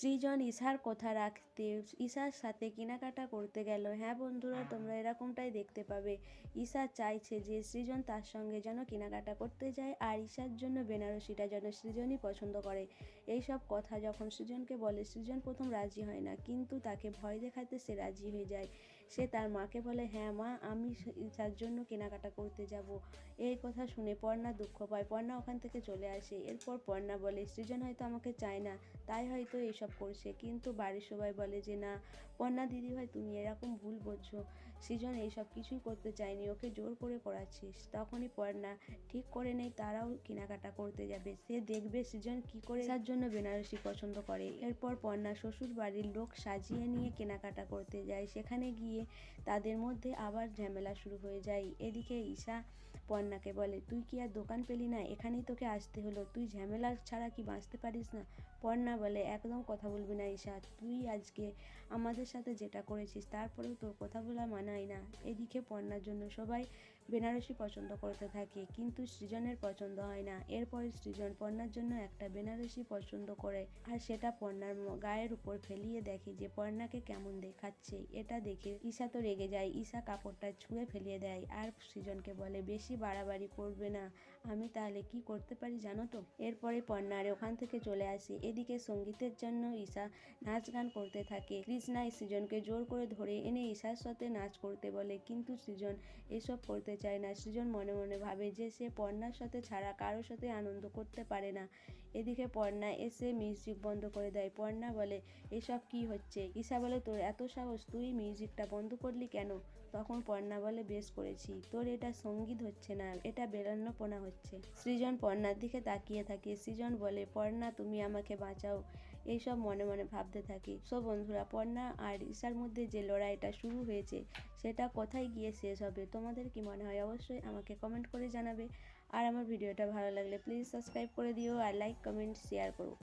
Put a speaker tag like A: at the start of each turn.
A: সৃজন ঈশার কথা রাখতে ঈশার সাথে কেনাকাটা করতে গেল। হ্যাঁ বন্ধুরা তোমরা এরকমটাই দেখতে পাবে। ঈশা চাইছে যে সৃজন তার সঙ্গে যেন কেনাকাটা করতে যায় আর ঈশার জন্য বেনারসিটা যেন সৃজনই পছন্দ করে। এই সব কথা যখন সৃজনকে বলে সৃজন প্রথম রাজি হয় না কিন্তু তাকে ভয় দেখাতে সে রাজি হয়ে যায়। সে তার মাকে বলে হ্যাঁ মা আমি ঈশার জন্য কেনাকাটা করতে যাব। এই কথা শুনে পর্ণা দুঃখ পায়। পর্ণা ওখান থেকে চলে আসে। এরপর পর্ণা বলে সৃজন হয়তো আমাকে চায় না তাই হয়তো এসব করছে। কিন্তু বাড়ির সবাই বলে যে না পর্ণা দিদি ভাই তুমি এরকম ভুল বুঝছ সৃজন এইসব কিছুই করতে চায়নি, ওকে জোর করে করাচ্ছিস তখনই পর্ণা ঠিক করে নেই, তারাও কেনাকাটা করতে যাবে। সে দেখবে সৃজন কি করে তার জন্য বেনারসি পছন্দ করে। এরপর পর্ণা শ্বশুর বাড়ির লোক সাজিয়ে নিয়ে কেনাকাটা করতে যায়। সেখানে গিয়ে তাদের মধ্যে আবার ঝামেলা শুরু হয়ে যায়। এদিকে ঈশা পর্ণাকে বলে, তুই কি আর দোকান পেলি না? এখানেই তোকে আসতে হলো। তুই ঝামেলা ছাড়া কি বাঁচতে পারিস না? পর্ণা বলে, একদম কথা বলবি না ঈশা। তুই আজকে আমাদের সাথে যেটা করেছিস, তারপরেও তোর কথা বলা মানায় না। এদিকে পর্ণার জন্য সবাই বেনারসি পছন্দ করতে থাকে, কিন্তু সৃজনের পছন্দ হয় না। এরপরে সৃজন পর্ণার জন্য একটা বেনারসি পছন্দ করে আর সেটা পর্ণার গায়ের উপর ফেলিয়ে দেখে যে পর্ণাকে কেমন দেখাচ্ছে। এটা দেখে ঈশা তো রেগে যায়। ঈশা কাপড়টা ছুঁড়ে ফেলিয়ে দেয় আর সৃজনকে বলে, বেশি বাড়াবাড়ি করবে না। আমি তাহলে কি করতে পারি জানো তো? এরপরে পর্ণার ওখান থেকে চলে আসে। এদিকে সঙ্গীতের জন্য ঈশা নাচ গান করতে থাকে। কৃষ্ণা সৃজনকে জোর করে ধরে এনে ঈশার সাথে নাচ করতে বলে, কিন্তু সৃজন এসব করতে চায় না। সৃজন মনে মনে ভাবে যে সে পর্ণার সাথে ছাড়া কারোর সাথে আনন্দ করতে পারে না। এদিকে পর্ণা এসে মিউজিক বন্ধ করে দেয়। পর্ণা বলে, এসব কি হচ্ছে? ঈশা বলে, তোর এত সাহস, তুই মিউজিকটা বন্ধ করলি কেন? তখন পর্ণা বলে, বেশ করেছি। তোর এটা সংগীত হচ্ছে না, এটা বেলান্নপনা হচ্ছে। সৃজন পর্ণার দিকে তাকিয়ে থাকে। সৃজন বলে, পর্ণা, তুমি আমাকে বাঁচাও। এইসব মনে মনে ভাবতে থাকে। সো বন্ধুরা, পর্ণা আর ঈশার মধ্যে যে লড়াইটা শুরু হয়েছে সেটা কোথায় গিয়ে শেষ হবে? তোমাদের কি মনে হয়? অবশ্যই আমাকে কমেন্ট করে জানাবে। আর আমার ভিডিওটা ভালো লাগলে প্লিজ সাবস্ক্রাইব করে দিও আর লাইক কমেন্ট শেয়ার করো।